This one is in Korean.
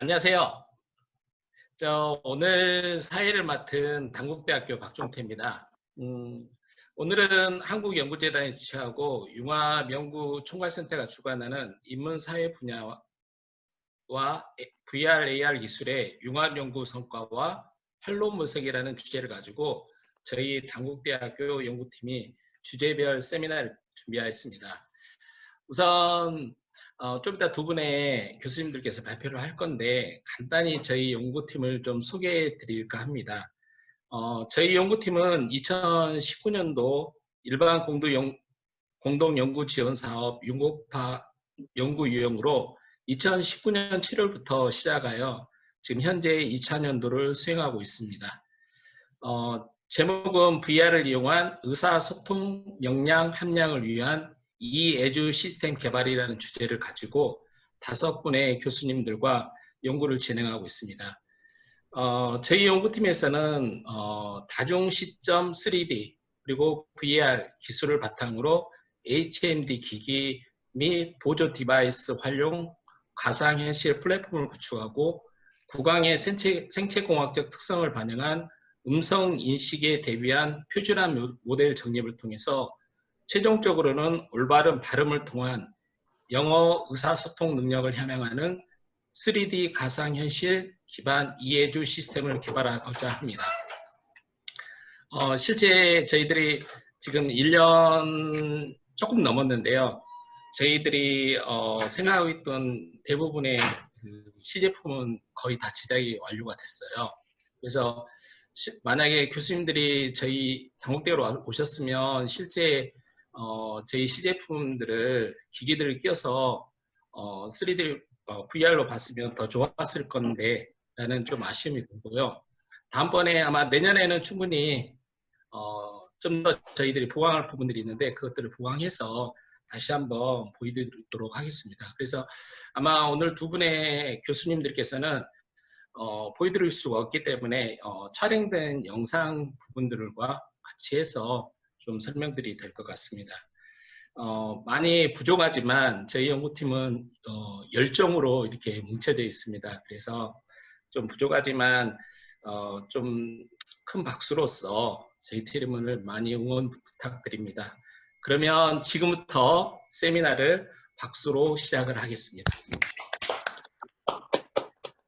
안녕하세요. 저 오늘 사회를 맡은 당국대학교 박종태입니다. 음, 오늘은 한국연구재단이 주최하고 융합연구총괄센터가 주관하는 인문사회 분야와 VR, AR 기술의 융합연구 성과와 활로 분석이라는 주제를 가지고 저희 당국대학교 연구팀이 주제별 세미나를 준비하였습니다. 우선 어, 좀 이따 두 분의 교수님들께서 발표를 할 건데 간단히 저희 연구팀을 좀 소개해 드릴까 합니다. 어, 저희 연구팀은 2019년도 일반 공동, 연구 지원 사업 융곡파 연구 유형으로 2019년 7월부터 시작하여 지금 현재 2차 년도를 수행하고 있습니다. 어, 제목은 VR을 이용한 의사소통 역량 함량을 위한 이에주 시스템 개발이라는 주제를 가지고 다섯 분의 교수님들과 연구를 진행하고 있습니다. 어, 저희 연구팀에서는 어, 다중 시점 3D 그리고 VR 기술을 바탕으로 HMD 기기 및 보조 디바이스 활용 가상현실 플랫폼을 구축하고 구강의 생체, 생체공학적 특성을 반영한 음성 인식에 대비한 표준화 모델 정립을 통해서 최종적으로는 올바른 발음을 통한 영어 의사소통 능력을 향양하는 3D 가상현실 기반 이해주 시스템을 개발하고자 합니다. 어, 실제 저희들이 지금 1년 조금 넘었는데요. 저희들이 어, 생각하고 있던 대부분의 그 시제품은 거의 다 제작이 완료가 됐어요. 그래서 시, 만약에 교수님들이 저희 당국대로 오셨으면 실제 어, 저희 시제품들을 기기들을 끼워서 어, 3D 어, VR로 봤으면 더 좋았을 건데 라는 좀 아쉬움이 들고요. 다음번에 아마 내년에는 충분히 어, 좀 더 저희들이 보강할 부분들이 있는데 그것들을 보강해서 다시 한번 보여드리도록 하겠습니다. 그래서 아마 오늘 두 분의 교수님들께서는 어, 보여드릴 수가 없기 때문에 어, 촬영된 영상 부분들과 같이 해서 좀 설명드리 될것 같습니다. 어, 많이 부족하지만 저희 연구팀은 어, 열정으로 이렇게 뭉쳐져 있습니다. 그래서 좀 부족하지만 어, 좀 큰 박수로서 저희 팀을 많이 응원 부탁드립니다. 그러면 지금부터 세미나를 박수로 시작을 하겠습니다.